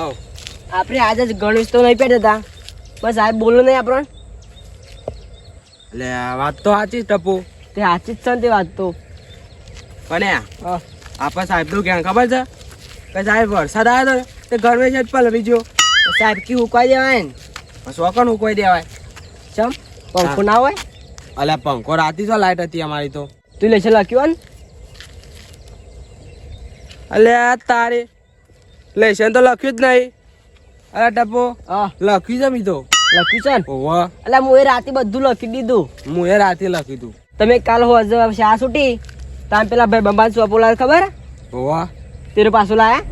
આવ. આપણે આજે જ ગણેશ તો નહીં પહેરતા બસ સાહેબ બોલો નહીં આપણને એટલે વાત તો સાચી જ ટપુ. તે સાચી જ છે ને તે વાત તો. પણ આપણે. સાહેબ તું ક્યાં ખબર છે? કે સાહેબ વરસાદ આવ્યો હતો તે ઘરમાં જ પલવી તો સાહેબ કી હુકાઈ દેવાય ને? શોકન ઉકોઈ દેવાય? ચમ? પંખો ના હોય? અલ્યા પંખો રાતી તો લાઈટ હતી અમારી તો. તું લેશે લખ્યું અલ્યા તારે લેશન તો લખ્યું જ નહીં. અરે ટપો હા. લખ્યું છે મી તો લખ્યું છે ને? ઓવા એટલે હું એ રાતે બધું લખી દીધું. હું એ રાતે લખી દીધું. તમે કાલ હોજ શા છૂટી. તમે પેલા ભાઈ બંબાન સોપો લાવે ખબર? ઓવા તેરે પાછું લાયા?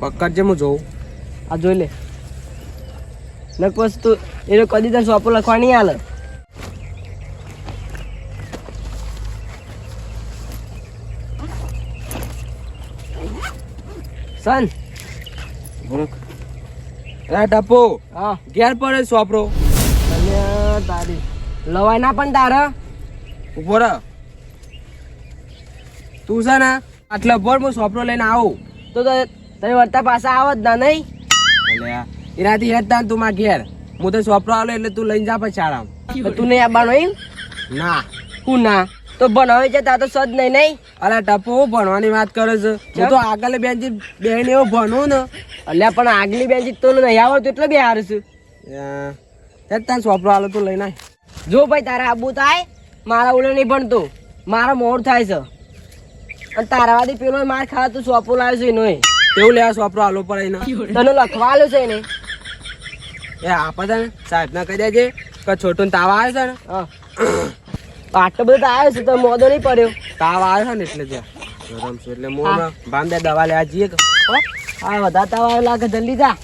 પક્કા છે હું જોઉં. આ જોઈ લે. નક પછી તું એને કદી તને સોપો લખવાની નહીં સન. અરે ટપુ. હા. ઘેર પડે સોપરો અને તારી. લવાય ના પણ તારે. ઊભો રહ. તું છે ને આટલા ભર હું સોપરો લઈને આવું. તો તમે વર્તા પાછા આવો જ ના નહીં? એનાથી હેત તું માર ઘેર. હું તો સોપરો આવ્યો એટલે તું લઈને જા પછી આરામ. તું નહીં આવવાનો એમ? ના. હું ના? તો ભણાવે છે તાર તો સદ નહીં નહીં? અરે ટપુ હું ભણવાની વાત કરે છે. હું તો આગળ બેનજી બેન એવું ભણું ને એટલે પણ આગલી બેનજી તો નહીં આવડતું એટલે બે હાર છું તને સોપરો આલો તું લઈને જો ભાઈ તારે આબુ થાય મારા ઉડે નહીં ભણતું. મારા મોડ થાય છે. અને તારા વાદી પેલો માર ખાવા તું સોપો લાવ્યો છે એનો એવું લેવા સોપરો આલો પડે ને તને લખવા આલ્યો છે એને. એ આપણે સાહેબ ના કહી દેજે કે છોટું તાવ આવે છે ને. હા. આટલો બધો આવ્યો છે તો મોદો નહીં પડ્યો. તાવ આવ્યો ને એટલે ત્યાં. ગરમ છે એટલે હું હા. હમણાં બામ બે દવા લેવા જઈએ કે હા વધારે તાવ આવ્યો લાગે જલ્દી જા.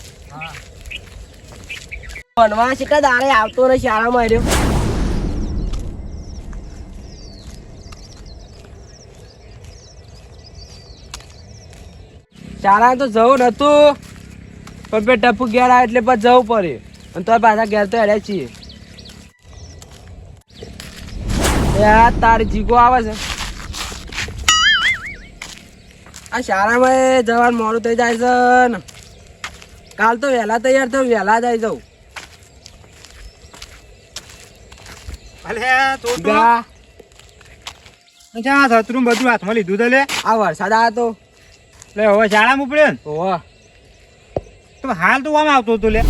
ભણવા શીખા દાડે આવતો ને શાળામાં આવ્યો શાળા તો જવું નતું પણ બે ટપુ ઘેર આવે એટલે પછી જવું પડે અને તો પાછા ઘેર તો હેડ્યા છીએ. તારી જીગો આવે છે. આ શાળામાં જવાનું મોડું થઈ જાય છે ને. કાલ તો વહેલા તૈયાર થયું વહેલા જાય જવું અચ્છા સતરું બધું હાથમાં લીધું તો લે. આ વરસાદ આવ્યો તો. લે હવે શાળામાં ઉપડ્યો ને? તો હાલ તો આમ આવતો હતો લે.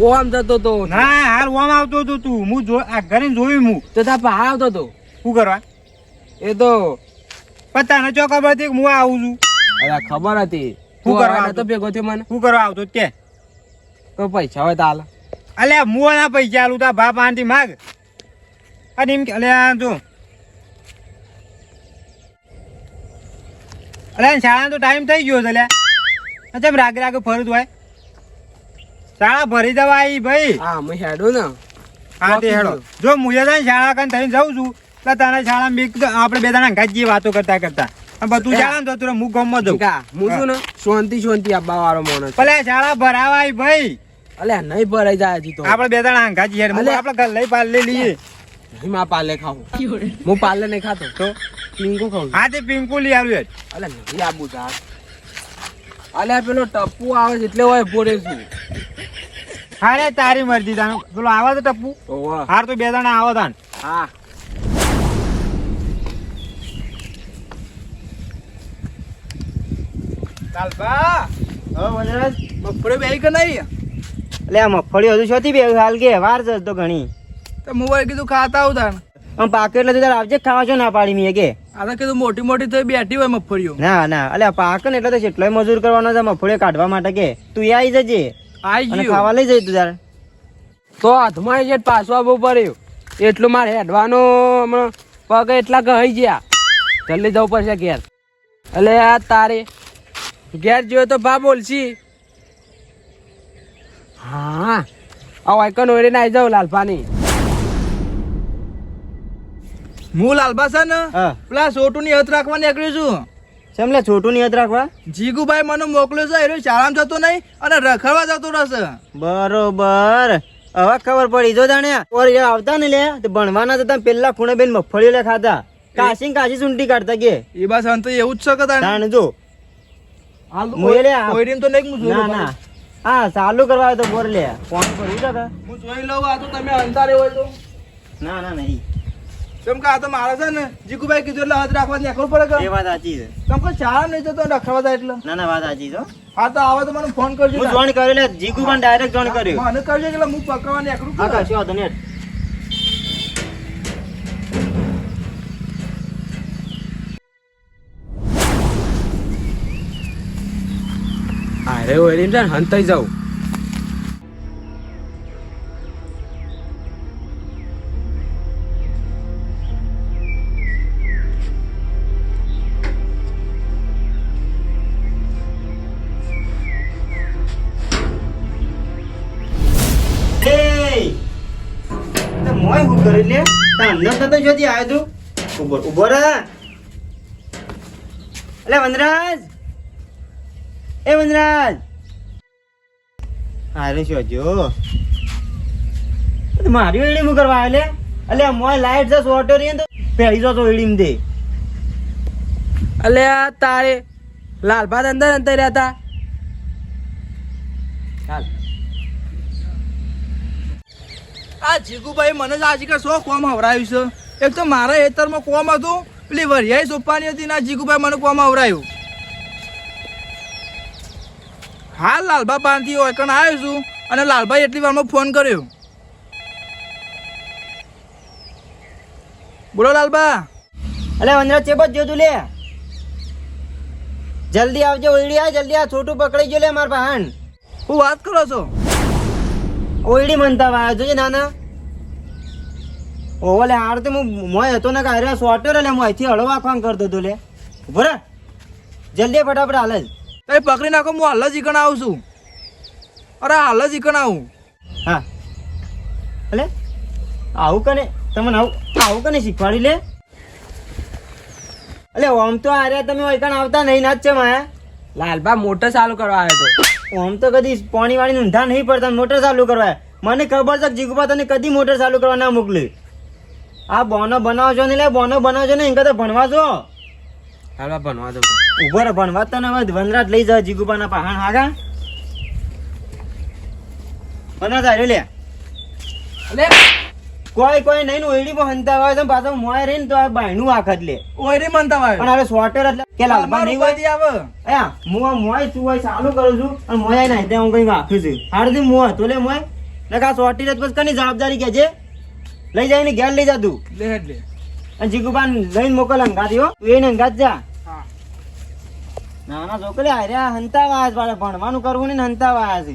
ઓ આમ જતો તો. ના હાલ ઓમ આવતો તો તું. હું જો આ ઘરે જોયું હું. તો તા પહાડ આવતો તો. શું કરવા? એ તો પતા ન ચો ખબર હતી કે હું આવું છું? અરે ખબર હતી. શું કરવા તો ભેગો થયો મને. શું કરવા આવતો? કે. તો પૈસા હોય તાલ અલ્યા મું ના પૈસા આલું તા બાપ આંટી માગ. અને એમ કે અલ્યા જો. અલ્યા શાળાનો તો ટાઈમ થઈ ગયો છે અલ્યા અચ્છા રાગે રાગે ફરતું હોય? શાળા ભરી દેવા આવી ભાઈ. હા હું હેડો ને. હા તે હેડો. જો મુજે તને શાળા કન થઈને જાઉં છું એટલે તને શાળા બે આપણે બે દાણા ગાજી વાતો કરતા કરતા. બધું શાળા તો તું હું ગામમાં જઉં. કા હું શું ને શાંતિ શાંતિ આપવા વાળો માણસ. ભલે શાળા ભરાવા આવી ભાઈ. અલ્યા નહીં ભરાઈ જાય હજી તો. આપણે બે દાણા ગાજી હેડ. અલે. આપણે ઘર લઈ પાલ લઈ લઈએ. નહીં માં પાલે ખાવું. હું પાલે નહીં ખાતો. તો? પિંકુ ખાઉં છું. હા તે પિંકુ લઈ આવ્યું અલે નહીં આબુ જા. અલ્યા પેલો ટપ્પુ આવે એટલે હોય બોરે છું. હા તારી મરજી તાનો. પેલો આવા તો ટપ્પુ. હાર તો બે જણા આવો તાન. હા. કાલબા મગફળી બેહી કે નહીં? એટલે આ મગફળી હજુ છોથી બે હાલ કે વાર છે તો ઘણી. તો મોબાઈલ કીધું ખાતા આવું આમ પાકે એટલે તાર આવજે ખાવા છો ના પાડી મીએ કે? આ તો કીધું મોટી મોટી થઈ બેઠી હોય મગફળીઓ. ના ના. એટલે પાક ને એટલે તો કેટલોય મજૂર કરવાનો છે મફળીઓ કાઢવા માટે કે. તું એ આવી જજે. આઈ ગયું. ખાવા લઈ જઈ તું તાર? તો હાથમાં જે પાછું આવવું પડ્યું એટલું મારે હેડવાનો હમણાં પગ એટલા કહી ગયા. જલ્દી જવું પડશે ઘેર. એટલે આ તારે. ઘેર જોયો તો ભા બોલશી. હા. આ વાયકન ઓરીને આવી જાઉં લાલપાની હું લાલબા છે ને? હા. પેલા સોટુ ની હત રાખવા નીકળ્યું છું. કેમ લે છોટું યાદ રાખવા? જીગુભાઈ મને મોકલ્યો છે એ શાળામાં જતો નહીં અને રખડવા જતો રહેશે. બરોબર. હવે ખબર પડી. જો જાણે ઓર એ આવતા ને લે તો ભણવાના હતા પેલા ખૂણે બેન મગફળી લે ખાતા કાશી ને કાશી સુંટી કાઢતા કે. એ બસ અંત એવું જ છે કે તાણે. જો. હાલ મુએ કોઈરીમ તો નહીં હું ના ના. હા ચાલુ કરવા તો બોર લે. ફોન કરી છે હું જોઈ લઉં આ તો તમે અંધારે હોય તો. ના ના નહીં. કેમ કે આ તો મારે છે ને જીગુભાઈ કીધું એટલે હાથ રાખવા નીકળવું પડે એ વાત સાચી છે. કેમ કે શાળા નહીં જતો રખડવા જાય એટલે. ના ના વાત સાચી છે હા. તો આવે તો મને ફોન કરજો હું જોઈન કર્યો લે જીગુ પણ ડાયરેક્ટ જોઈન કર્યો. મને કરજો એટલે હું પકડવા નીકળું હા કશું વાંધો નહીં. અરે ઓરીમ છે હંતાઈ જાઉં. તે હું કરી લે. તા અંદર તો જોતી આવ્યો તું. ઊભો ઊભો રે. એટલે વનરાજ. એ વનરાજ. હારે શું જો મારી એડી મુ કરવા આવે એટલે મોય લાઈટ જસ ઓટો રહી તો પેલી જો તો એડી દે અલે તારે લાલભાત અંદર અંતર રહ્યા હતા ચાલ આ જીગુભાઈ મને જ આજકાલ શો કોમ હવરાયું છે. એક તો મારા હેતરમાં કોમ હતું પેલી વરિયાઈ સોપવાની હતી ના જીગુભાઈ મને કોમ હવરાયું. હાલ લાલબા પાનથી ઓળખણ આવ્યો છું અને લાલભાઈ એટલી વારમાં ફોન કર્યો. બોલો લાલબા અલે વંદરા ચેબત જ તું લે. જલ્દી આવજો ઓઈડી આ જલ્દી આ છોટું પકડી ગયો લે માર બહાન હું વાત કરો છો? ઓઈડી મનતા વાયા જોજે નાના. ઓલે હાર તો હું મોય હતો ને કારે સોટર લે હું અહીંથી હળવા ખાંગ કરતો હતો લે. ઊભો રે. જલ્દી ફટાફટ હાલ. જ એ પકડી નાખો હું હાલ જ ઈકણ આવું છું. અરે હાલ જ ઈકણ આવું. હા. એટલે આવું કને? તમને આવું આવું કને શીખવાડી લે? એટલે ઓમ તો આર્યા તમે ઓઈકણ આવતા નહીં ના જ છે માયા. લાલબા મોટર ચાલુ કરવા આવ્યો હતો ઓમ તો કદી પાણી વાળી ઊંધા નહીં પડતા મોટર ચાલુ કરવા મને ખબર છે કે જીગુબા તને કદી મોટર ચાલુ કરવા ના મોકલી. આ બોનો બનાવજો ને લે બોનો બનાવજો ને એમ તો ભણવા જો લાલભા ભણવા દો ઊભો રે ભણવા તને હવે વનરાજ લઈ જા જીગુબાના પહાણ હાગા વનરાજ આવ્યો લે અલે કોઈ કોઈ નહીં ને ઓયડીમાં હંતા હોય તો પાછો મોય રહીને તો આ બાયણું આખત લે. ઓયરી મનતા પણ હવે સ્વેટર એટલે કે લાલબા નહીં હોય? આવે. અયા હું આ મોય શું હોય ચાલુ કરું છું અને મોય નહીં તે હું કઈ વાપરું છું. હારથી મોય તો લે મોય ને કા સોટી રહે તો કની જવાબદારી કે છે? લઈ જાય ને ઘેર લઈ જા તું. લે હેડ લે. અને જીગુબાન લઈને મોકલ અંગાથી હો તું એને અંગાત જા. હા. ના ના હાર્યા હંતા વાસ પાડે ભણવાનું કરવું ને હંતા વાસ